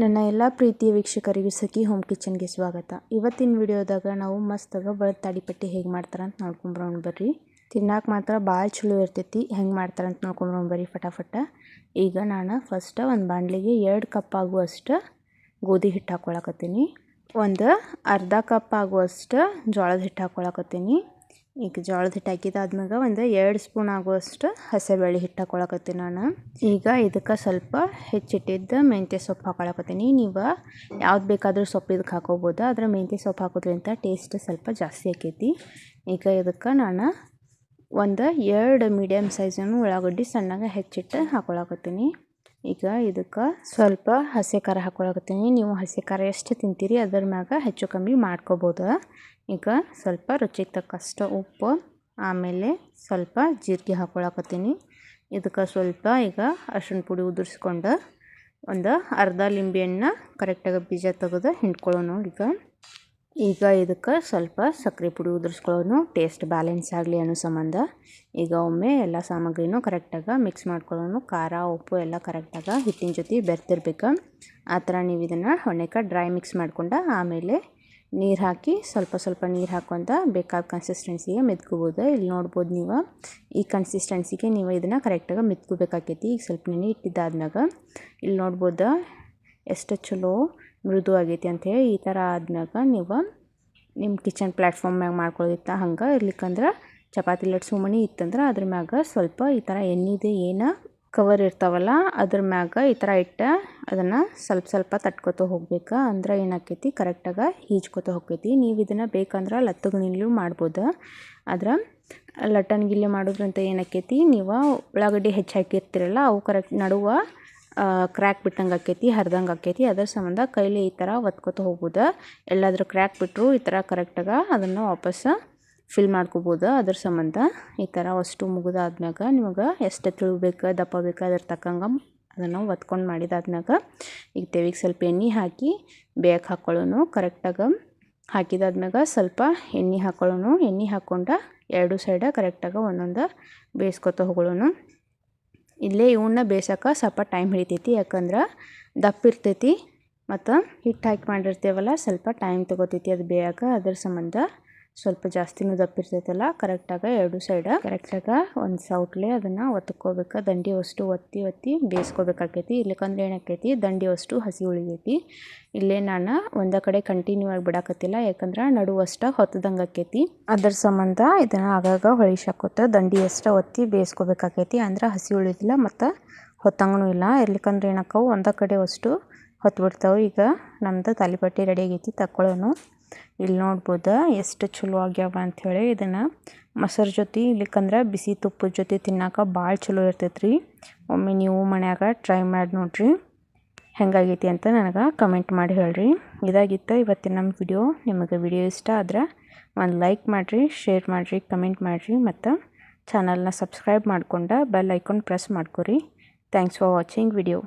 ನನ್ನ ಎಲ್ಲ ಪ್ರೀತಿಯ ವೀಕ್ಷಕರಿಗೂ ಸಖಿ ಹೋಮ್ ಕಿಚನ್ಗೆ ಸ್ವಾಗತ. ಇವತ್ತಿನ ವಿಡಿಯೋದಾಗ ನಾವು ಮಸ್ತಾಗ ಬಳದ ತಾಡಿಪಟ್ಟಿ ಹೇಗೆ ಮಾಡ್ತಾರೆ ಅಂತ ನೋಡ್ಕೊಂಬರೋಣ ಬರ್ರಿ. ತಿನ್ನಾಕ ಮಾತ್ರ ಭಾಳ ಚಲೋ ಇರ್ತೈತಿ, ಹೆಂಗೆ ಮಾಡ್ತಾರೆ ಅಂತ ನೋಡ್ಕೊಂಬರೋಣ ಬರ್ರಿ ಫಟಾಫಟ. ಈಗ ನಾನು ಫಸ್ಟ್ ಒಂದು ಬಾಣಲಿಗೆ ಎರಡು ಕಪ್ ಆಗುವಷ್ಟು ಗೋಧಿ ಹಿಟ್ಟು ಹಾಕ್ಕೊಳಕತ್ತೀನಿ ಒಂದು ಅರ್ಧ ಕಪ್ ಆಗುವಷ್ಟು ಜೋಳದ ಹಿಟ್ಟು ಹಾಕ್ಕೊಳಕತ್ತೀನಿ ಈಗ ಜೋಳದ ಹಿಟ್ಟು ಹಾಕಿದಾದ್ಮೇಲೆ ಒಂದು ಎರಡು ಸ್ಪೂನ್ ಆಗುವಷ್ಟು ಹಸಿಬೇಳೆ ಹಿಟ್ಟು ಹಾಕೊಳಕತ್ತೀನಿ ನಾನು. ಈಗ ಇದಕ್ಕೆ ಸ್ವಲ್ಪ ಹೆಚ್ಚಿಟ್ಟಿದ್ದ ಮೆಂತ್ಯ ಸೊಪ್ಪು ಹಾಕೊಳಕತ್ತೀನಿ. ನೀವು ಯಾವ್ದು ಬೇಕಾದರೂ ಸೊಪ್ಪು ಇದಕ್ಕೆ ಹಾಕೋಬೋದು. ಆದರೆ ಮೆಂತ್ಯ ಸೊಪ್ಪು ಹಾಕೋದ್ರಿಂದ ಟೇಸ್ಟ್ ಸ್ವಲ್ಪ ಜಾಸ್ತಿ ಆಕೈತಿ. ಈಗ ಇದಕ್ಕೆ ನಾನು ಒಂದು ಎರಡು ಮೀಡಿಯಮ್ ಸೈಜನ್ನು ಉಳ್ಳಾಗಡ್ಡಿ ಸಣ್ಣಗೆ ಹೆಚ್ಚಿಟ್ಟು ಹಾಕೊಳಕತ್ತೀನಿ. ಈಗ ಇದಕ್ಕೆ ಸ್ವಲ್ಪ ಹಸಿ ಖಾರ ಹಾಕೊಳಕತ್ತೀನಿ. ನೀವು ಹಸಿ ಖಾರ ಎಷ್ಟು ತಿಂತೀರಿ ಅದ್ರ ಮ್ಯಾಗ ಹೆಚ್ಚು ಕಮ್ಮಿ ಮಾಡ್ಕೋಬೋದು. ಈಗ ಸ್ವಲ್ಪ ರುಚಿಗೆ ತಕ್ಕಷ್ಟು ಉಪ್ಪು, ಆಮೇಲೆ ಸ್ವಲ್ಪ ಜೀರಿಗೆ ಹಾಕೊಳಕತ್ತೀನಿ. ಇದಕ್ಕೆ ಸ್ವಲ್ಪ ಈಗ ಅರ್ಶಿಣ ಪುಡಿ ಉದುರಿಸ್ಕೊಂಡು ಒಂದು ಅರ್ಧ ಲಿಂಬೆಹಣ್ಣು ಕರೆಕ್ಟಾಗಿ ಬೀಜ ತೆಗೆದು ಹಿಂಡ್ಕೊಳ್ಳೋಣ ಈಗ. ಈಗ ಇದಕ್ಕೆ ಸ್ವಲ್ಪ ಸಕ್ಕರೆ ಪುಡಿ ಉದುರಿಸ್ಕೊಳ್ಳೋನು ಟೇಸ್ಟ್ ಬ್ಯಾಲೆನ್ಸ್ ಆಗಲಿ ಅನ್ನೋ ಸಂಬಂಧ. ಈಗ ಒಮ್ಮೆ ಎಲ್ಲ ಸಾಮಗ್ರಿನೂ ಕರೆಕ್ಟಾಗಿ ಮಿಕ್ಸ್ ಮಾಡ್ಕೊಳ್ಳೋನು, ಖಾರ, ಉಪ್ಪು ಎಲ್ಲ ಕರೆಕ್ಟಾಗಿ ಹಿಟ್ಟಿನ ಜೊತೆ ಬೆರ್ತಿರ್ಬೇಕು ಆ ಥರ ನೀವು ಇದನ್ನು ಹೊಣೆಕ ಡ್ರೈ ಮಿಕ್ಸ್ ಮಾಡ್ಕೊಂಡು ಆಮೇಲೆ ನೀರು ಹಾಕಿ ಸ್ವಲ್ಪ ಸ್ವಲ್ಪ ನೀರು ಹಾಕ್ಕೊಂತ ಬೇಕಾದ ಕನ್ಸಿಸ್ಟೆನ್ಸಿಗೆ ಮೆತ್ಕೋಬೋದು. ಇಲ್ಲಿ ನೋಡ್ಬೋದು ನೀವು. ಈ ಕನ್ಸಿಸ್ಟೆನ್ಸಿಗೆ ನೀವು ಇದನ್ನು ಕರೆಕ್ಟಾಗಿ ಮೆತ್ಕೋಬೇಕಾಕೈತಿ. ಈಗ ಸ್ವಲ್ಪ ನೆನೆ ಇಟ್ಟಿದ್ದಾದ್ಮ್ಯಾಗ. ಇಲ್ಲಿ ನೋಡ್ಬೋದು? ಎಷ್ಟು ಚಲೋ ಮೃದು ಆಗೈತಿ ಅಂಥೇಳಿ ಈ ಥರ ಆದ್ಮ್ಯಾಗ ನೀವು ನಿಮ್ಮ ಕಿಚನ್ ಪ್ಲ್ಯಾಟ್ಫಾರ್ಮ್ ಮ್ಯಾಗ ಮಾಡ್ಕೊಳ್ಳೋದಿತ್ತ ಹಂಗೆ. ಇರ್ಲಿಕ್ಕಂದ್ರೆ ಚಪಾತಿ ಲಟ್ ಮಣಿ ಇತ್ತಂದ್ರೆ ಅದ್ರ ಮ್ಯಾಗ ಸ್ವಲ್ಪ ಈ ಥರ ಎಣ್ಣೆದು ಏನು ಕವರ್ ಇರ್ತಾವಲ್ಲ ಅದ್ರ ಮ್ಯಾಗ ಈ ಥರ ಇಟ್ಟು ಅದನ್ನು ಸ್ವಲ್ಪ ಸ್ವಲ್ಪ ತಟ್ಕೊತ ಹೋಗ್ಬೇಕು. ಅಂದ್ರೆ ಏನಾಕೈತಿ? ಕರೆಕ್ಟಾಗಿ ಈಜ್ಕೊತ ಹೋಗ್ತೈತಿ. ನೀವು ಇದನ್ನು ಬೇಕಂದ್ರೆ ಲತ್ತಗಣಿಲೂ ಮಾಡ್ಬೋದು. ಆದ್ರೆ ಲಟ್ಟನ್ ಗಿಲ್ಲೆ ಮಾಡೋದ್ರಂತ ಏನಾಕೈತಿ? ನೀವು ಉಳ್ಳಾಗಡ್ಡಿ ಹೆಚ್ಚು ಹಾಕಿರ್ತೀರಲ್ಲ ಅವು ಕರೆಕ್ಟ್ ನಡುವ ಕ್ರ್ಯಾಕ್ ಬಿಟ್ಟಂಗೆ ಆಕೈತಿ, ಹರ್ದಂಗೆ ಆಕೈತಿ. ಅದ್ರ ಸಂಬಂಧ ಕೈಲಿ ಈ ಥರ ಒತ್ಕೊತ ಹೋಗ್ಬೋದು. ಎಲ್ಲಾದರೂ ಕ್ರ್ಯಾಕ್ ಬಿಟ್ಟರು ಈ ಥರ ಕರೆಕ್ಟಾಗ ಅದನ್ನು ವಾಪಸ್ ಫಿಲ್ ಮಾಡ್ಕೋಬೋದು. ಅದ್ರ ಸಂಬಂಧ ಈ ಥರ ಅಷ್ಟು ಮುಗಿದಾದ್ಮ್ಯಾಗ ನಿಮಗೆ ಎಷ್ಟು ತಿಳಿಬೇಕು, ದಪ್ಪ ಬೇಕು, ಅದ್ರ ತಕ್ಕಂಗೆ ಅದನ್ನು ಒತ್ಕೊಂಡು ಮಾಡಿದಾದ್ಮ್ಯಾಗ ಈಗ ತೆವಿಗೆ ಸ್ವಲ್ಪ ಎಣ್ಣೆ ಹಾಕಿ ಬೇಯಕ್ಕೆ ಹಾಕ್ಕೊಳ್ಳೋನು ಕರೆಕ್ಟಾಗ ಹಾಕಿದಾದ್ಮ್ಯಾಗ ಸ್ವಲ್ಪ ಎಣ್ಣೆ ಹಾಕ್ಕೊಳ್ಳೋನು ಎಣ್ಣೆ ಹಾಕ್ಕೊಂಡು ಎರಡು ಸೈಡ ಕರೆಕ್ಟಾಗಿ ಒಂದೊಂದು ಬೇಯಿಸ್ಕೊತ ಹೋಗೋಣ ಇಲ್ಲೇ ಇವನ್ನ ಬೇಯ್ಸೋಕೆ ಸ್ವಲ್ಪ ಟೈಮ್ ಹಿಡಿತೈತಿ, ಯಾಕಂದ್ರೆ ದಪ್ಪ ಇರ್ತೈತಿ ಮತ್ತು ಹಿಟ್ಟು ಹಾಕಿ ಮಾಡಿರ್ತೇವಲ್ಲ, ಸ್ವಲ್ಪ ಟೈಮ್ ತೊಗೋತೈತಿ ಅದು ಬೇಯಕ್ಕೆ ಅದ್ರ ಸಂಬಂಧ ಸ್ವಲ್ಪ ಜಾಸ್ತಿನೂ ದಪ್ಪ ಇರ್ತೈತಲ್ಲ ಕರೆಕ್ಟಾಗಿ ಎರಡು ಸೈಡ ಕರೆಕ್ಟಾಗಿ ಒಂದು ಸೌಟ್ಲೆ ಅದನ್ನು ಒತ್ಕೋಬೇಕು. ದಂಡಿ ಅಷ್ಟು ಒತ್ತಿ ಒತ್ತಿ ಬೇಯಿಸ್ಕೋಬೇಕಾಕೈತಿ. ಇಲ್ಲಕಂದ್ರೆ ಏನಾಕೈತಿ? ದಂಡಿ ಅಷ್ಟು ಹಸಿ ಉಳಿತೈತಿ ಇಲ್ಲೇ ನಾನು ಒಂದೇ ಕಡೆ ಕಂಟಿನ್ಯೂ ಆಗಿ ಬಿಡಾಕತ್ತಿಲ್ಲ. ಯಾಕಂದ್ರೆ ನಡುವಷ್ಟು ಹೊತ್ತದಂಗೆ ಆಕೈತಿ. ಅದ್ರ ಸಂಬಂಧ ಇದನ್ನು ಆಗಾಗ ಹೊಳಿಸಾಕೋತ ದಂಡಿ ಅಷ್ಟು ಒತ್ತಿ ಬೇಯಿಸ್ಕೋಬೇಕಾಕೈತಿ. ಅಂದ್ರೆ ಹಸಿ ಉಳಿದಿಲ್ಲ ಮತ್ತು ಹೊತ್ತಂಗೂ ಇಲ್ಲ. ಇರ್ಲಿಕ್ಕಂದ್ರೆ ಏನಾಕವು ಒಂದೇ ಕಡೆ ಅಷ್ಟು ಹೊತ್ತು ಬಿಡ್ತಾವೆ ಈಗ ನಮ್ದು ತಾಲಿಪಟ್ಟಿ ರೆಡಿ ಆಗೈತಿ. ತಕ್ಕೊಳ್ಳೋನು ಇಲ್ಲಿ ನೋಡ್ಬೋದು ಎಷ್ಟು ಚಲೋ ಆಗ್ಯಾವ ಅಂಥೇಳಿ ಇದನ್ನು. ಮೊಸರು ಜೊತೆ ಇಲ್ಲಿಕಂದ್ರೆ ಬಿಸಿ ತುಪ್ಪದ ಜೊತೆ ತಿನ್ನಕ್ಕೆ ಭಾಳ ಚಲೋ ಇರ್ತೈತ್ರಿ. ಒಮ್ಮೆ ನೀವು ಮನ್ಯಾಗ ಟ್ರೈ ಮಾಡಿ ನೋಡಿರಿ. ಹೆಂಗಾಗೈತಿ ಅಂತ ನನಗೆ ಕಮೆಂಟ್ ಮಾಡಿ ಹೇಳ್ರಿ. ಇದಾಗಿತ್ತು ಇವತ್ತಿನ ನಮ್ಮ ವಿಡಿಯೋ ನಿಮಗೆ ವಿಡಿಯೋ ಇಷ್ಟ ಆದ್ರೆ ಒಂದು ಲೈಕ್ ಮಾಡಿರಿ ಶೇರ್ ಮಾಡಿರಿ ಕಮೆಂಟ್ ಮಾಡಿರಿ ಮತ್ತು ಚಾನಲ್ನ ಸಬ್ಸ್ಕ್ರೈಬ್ ಮಾಡ್ಕೊಂಡು ಬೆಲ್ ಐಕಾನ್ ಪ್ರೆಸ್ ಮಾಡ್ಕೊರಿ. Thanks for watching video